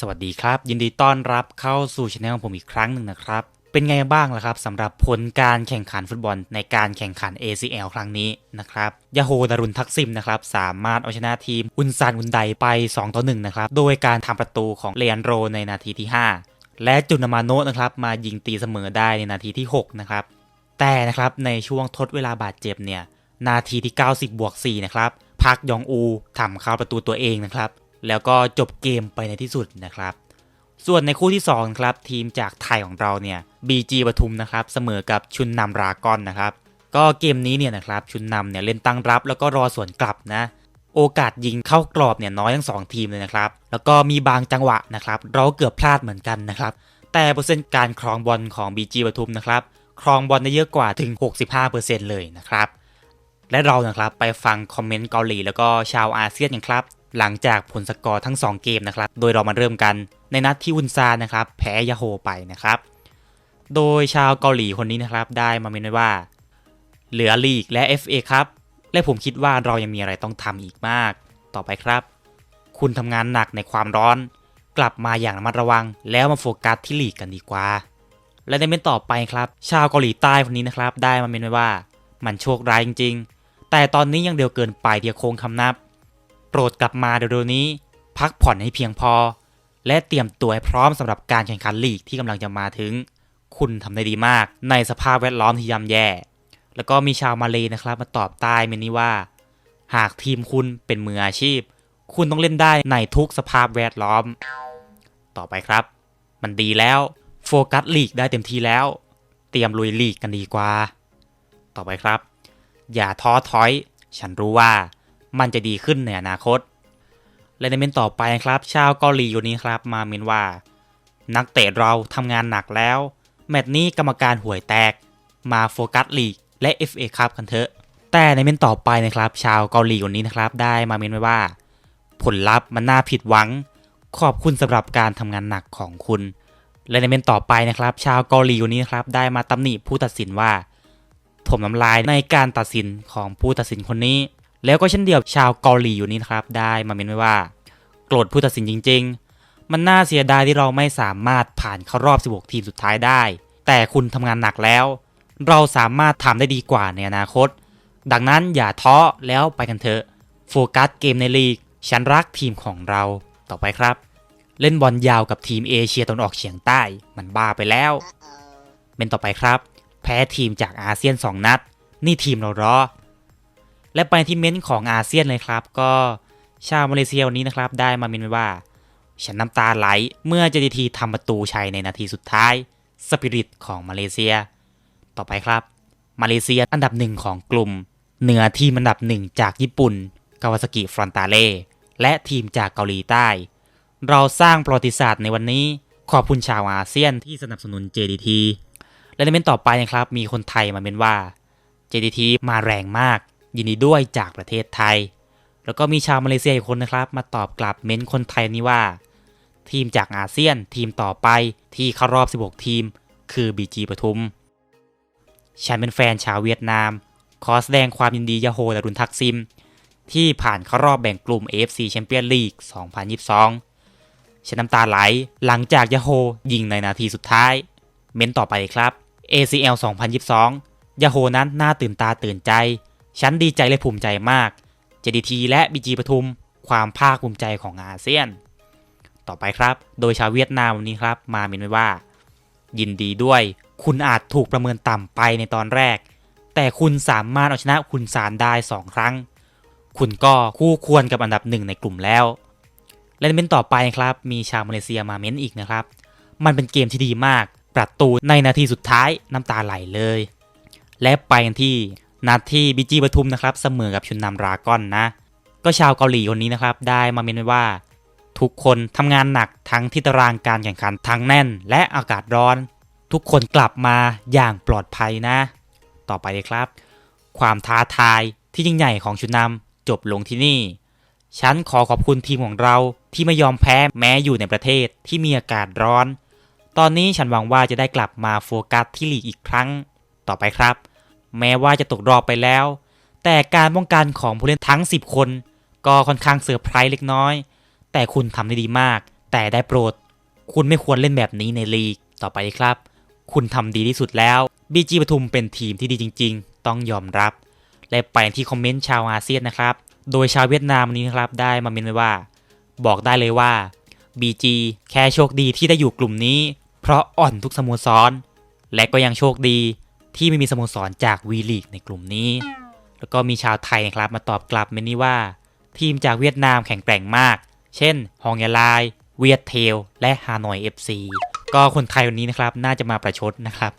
สวัสดีครับ ยินดีต้อนรับเข้าสู่ช anel ของผมอีกครั้งหนึ่งนะครับ เป็นไงบ้างล่ะครับสำหรับผลการแข่งขันฟุตบอลในการแข่งขัน ACL ครั้งนี้นะครับยาโฮดารุนทักซิมนะครับสามารถเอาชนะทีมอุนซานอุนไดไป 2 ต่อ 1 นะครับ โดยการทำประตูของเลอันโรในนาทีที่ 5 และจุนามาโนะนะครับมายิงตีเสมอได้ในนาทีที่ 6 นะครับแต่นะครับในช่วงทดเวลาบาดเจ็บเนี่ยนาทีที่ 90บวก4นะครับ พักยองอูทำเข้าประตูตัวเองนะครับ แล้วก็จบเกมไปในที่สุดนะครับ ส่วนในคู่ที่2ครับทีมจากไทยของเราเนี่ย BG ปทุมนะครับเสมอกับชุนนำรากอนนะครับ ก็เกมนี้เนี่ยนะครับชุนนำเนี่ยเล่นตั้งรับแล้วก็รอสวนกลับนะโอกาสยิงเข้ากรอบเนี่ยน้อยทั้งสองทีมเลยนะครับ แล้วก็มีบางจังหวะนะครับเราเกือบพลาดเหมือนกันนะครับ แต่เปอร์เซ็นต์การครองบอลของ BG ปทุมนะครับ ครองบอลได้เยอะกว่าถึง 65%เลยนะครับ และเรานะครับไปฟังคอมเมนต์เกาหลีแล้วก็ชาวอาเซียนกันครับ หลังจากผลสกอร์ทั้ง 2 เกมนะครับ โดยเรามาเริ่มกันในนัดที่อุนซานนะครับ แพ้ยาโฮไปนะครับ โดยชาวเกาหลีคนนี้นะครับได้มาเมนไว้ว่า เหลือลีกและ FA ครับและผมคิดว่าเรายังมีอะไรต้องทำอีกมาก ต่อไปครับ คุณทำงานหนักในความร้อน กลับมาอย่างระมัดระวัง แล้วมาโฟกัสที่ลีกกันดีกว่า และในเมนต่อไปครับ ชาวเกาหลีใต้คนนี้นะครับ ได้มาเมนไว้ว่า มันโชคร้ายจริงๆ แต่ตอนนี้ยังเดียวเกินไปที่จะโค้งคำนับ โปรดกลับมาเร็วนี้ พักผ่อนให้เพียงพอ และเตรียมตัวให้พร้อมสำหรับการแข่งขันลีกที่กำลังจะมาถึง คุณทำได้ดีมากในสภาพแวดล้อมที่ย่ำแย่ แล้วก็มีชาวมาเลยนะครับมาตอบใต้เมนนี้ว่า หากทีมคุณเป็นมืออาชีพ คุณต้องเล่นได้ในทุกสภาพแวดล้อม ต่อไปครับ มันดีแล้วโฟกัสลีกได้เต็มที่แล้ว เตรียมลุยลีกกันดีกว่า ต่อไปครับ อย่าท้อถอย ฉันรู้ว่ามันจะดีขึ้นในอนาคต และในเมนต่อไปครับ ชาวเกาหลีคนนี้ครับ มาเมนว่า นักเตะเราทำงานหนักแล้ว แมตช์นี้กรรมการห่วยแตก มาโฟกัสลีกและ FA ครับกันเถอะ แต่ในเมนต่อไปนะครับ ชาวเกาหลีคนนี้นะครับ ได้มาเมนไว้ว่า ผลลัพธ์มันน่าผิดหวัง ขอบคุณสำหรับการทำงานหนักของคุณ และในเมนต่อไปนะครับ ชาวเกาหลีคนนี้นะครับ ได้มาตำหนิผู้ตัดสินว่า ถมน้ำลายในการตัดสินของผู้ตัดสินคนนี้ แล้วก็เช่นเดียวชาวเกาหลีอยู่นี้นะครับ ได้มาเมนไว้ว่า โกรธผู้ตัดสินจริง ๆ มันน่าเสียดายที่เราไม่สามารถผ่านเข้ารอบ 16 ทีมสุดท้ายได้ แต่คุณทำงานหนักแล้ว เราสามารถทำได้ดีกว่าในอนาคต ดังนั้นอย่าท้อแล้วไปกันเถอะโฟกัสเกมในลีกฉันรักทีมของเราต่อไปครับ เล่นบอลยาวกับทีมเอเชียตะวันออกเฉียงใต้ มันบ้าไปแล้ว เป็นต่อไปครับ แพ้ทีมจากอาเซียน 2 นัด นี่ทีมเราเหรอ และไปที่เม้นต์ของอาเซียนเลยครับ ก็ชาวมาเลเซียวันนี้นะครับ ได้มาเม้นไว้ว่า ฉันน้ำตาไหลเมื่อเจดีทีทำประตูชัยในนาทีสุดท้ายสปิริตของมาเลเซีย ต่อไปครับ มาเลเซียอันดับหนึ่งของกลุ่ม เหนือทีมอันดับหนึ่งจากญี่ปุ่นกาวาซากิฟรอนตาเล่และทีมจากเกาหลีใต้ เราสร้างประวัติศาสตร์ในวันนี้ ขอบคุณชาวอาเซียนที่สนับสนุน JDT และในเมนต์ต่อไปนะครับ มีคนไทยมาเมนว่า JDT มาแรงมาก ยินดีด้วยจากประเทศไทย แล้วก็มีชาวมาเลเซียอีกคนนะครับ มาตอบกลับเมนต์คนไทยนี้ว่า ทีมจากอาเซียนทีมต่อไปที่เข้ารอบ 16 ทีม คือ BG ปทุมฉันเป็นแฟนชาวเวียดนาม ขอแสดงความยินดียาโฮดารุนทักซิม ที่ผ่านเข้ารอบแบ่งกลุ่ม AFC Champions League 2022 ฉันน้ำตาไหลหลังจากยาโฮยิงในนาทีสุดท้าย เม้นต่อไปครับ ACL 2022ยาโฮนั้นน่าตื่นตาตื่นใจ ฉันดีใจและภูมิใจมาก JDT และ BG ปทุม ความภาคภูมิใจของอาเซียน ต่อไปครับ โดยชาวเวียดนามวันนี้ครับ มาเมนไว้ว่า ยินดีด้วย คุณอาจถูกประเมินต่ำไปในตอนแรก แต่คุณสามารถเอาชนะคุณซานได้ 2 ครั้ง คุณก็คู่ควรกับอันดับหนึ่งในกลุ่มแล้ว และในเมนต์ต่อไปครับ มีชาวมาเลเซียมาเม้นอีกนะครับ มันเป็นเกมที่ดีมาก ประตูในนาทีสุดท้ายน้ำตาไหลเลย และไปกันที่นัดที่บีจีปทุมนะครับ เสมอกับชุนนำรากอนนะ ก็ชาวเกาหลีคนนี้นะครับ ได้มาเมนไว้ว่า ทุกคนทำงานหนักทั้งที่ตารางการแข่งขันทั้งแน่น และอากาศร้อน ทุกคนกลับมาอย่างปลอดภัยนะ ต่อไปเลยครับ ความท้าทายที่ยิ่งใหญ่ของชุนนำจบลงที่นี่ ฉันขอขอบคุณทีมของเราที่ไม่ยอมแพ้แม้อยู่ในประเทศที่มีอากาศร้อน ตอนนี้ฉันหวังว่าจะได้กลับมาโฟกัสที่ลีกอีกครั้ง ต่อไปครับ แม้ว่าจะตกรอบไปแล้ว แต่การป้องกันของผู้เล่นทั้ง 10 คน ก็ค่อนข้างเซอร์ไพรส์เล็กน้อย แต่คุณทำได้ดีมาก แต่ได้โปรด คุณไม่ควรเล่นแบบนี้ในลีกต่อไปครับ คุณทำดีที่สุดแล้ว BG ปทุมเป็นทีมที่ดีจริง ๆ ต้องยอมรับ และไปที่คอมเมนต์ชาวอาเซียนนะครับ โดยชาวเวียดนามวันนี้นะครับได้มาเมนไว้ว่า บอกได้เลยว่า BG แค่โชคดีที่ได้อยู่กลุ่มนี้ เพราะอ่อนทุกสโมสร และก็ยังโชคดีที่ไม่มีสโมสรจากวีลีกในกลุ่มนี้ แล้วก็มีชาวไทยนะครับมาตอบกลับเมนนี้ว่า ทีมจากเวียดนามแข็งแกร่งมาก เช่น ฮองยาลาย เวียดเทล และฮานอย FC ก็คนไทยวันนี้นะครับน่าจะมาประชดนะครับ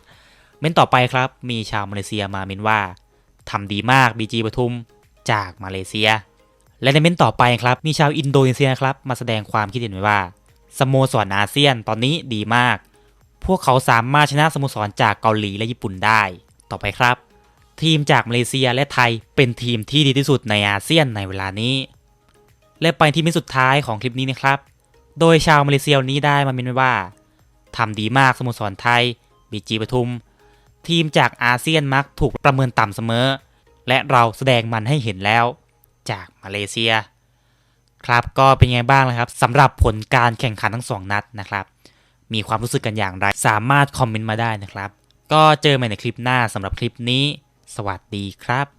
เม้นต่อไปครับมีชาวมาเลเซียมาเมนว่าทำดีมาก BG ปทุมจากมาเลเซีย และในเมนต่อไปครับ มีชาวอินโดนีเซียครับมาแสดงความคิดเห็นไว้ว่าสโมสรอาเซียนตอนนี้ดีมาก พวกเขาสามารถชนะสโมสรจากเกาหลีและญี่ปุ่นได้ ต่อไปครับ ทีมจากมาเลเซียและไทยเป็นทีมที่ดีที่สุดในอาเซียนในเวลานี้ และไปที่มนสุดท้ายของคลิปนี้นะครับ โดยชาวมาเลเซียนี้ได้มาเมนไว้ว่าทำดีมากสโมสรไทยบีจีปทุม ทีมจากอาเซียนมักถูกประเมินต่ำเสมอ และเราแสดงมันให้เห็นแล้ว จากมาเลเซีย ครับก็เป็นไงบ้างนะครับสำหรับผลการแข่งขันทั้งสองนัดนะครับ มีความรู้สึกกันอย่างไร สามารถคอมเมนต์มาได้นะครับ ก็เจอกันใหม่ในคลิปหน้าสำหรับคลิปนี้ สวัสดีครับ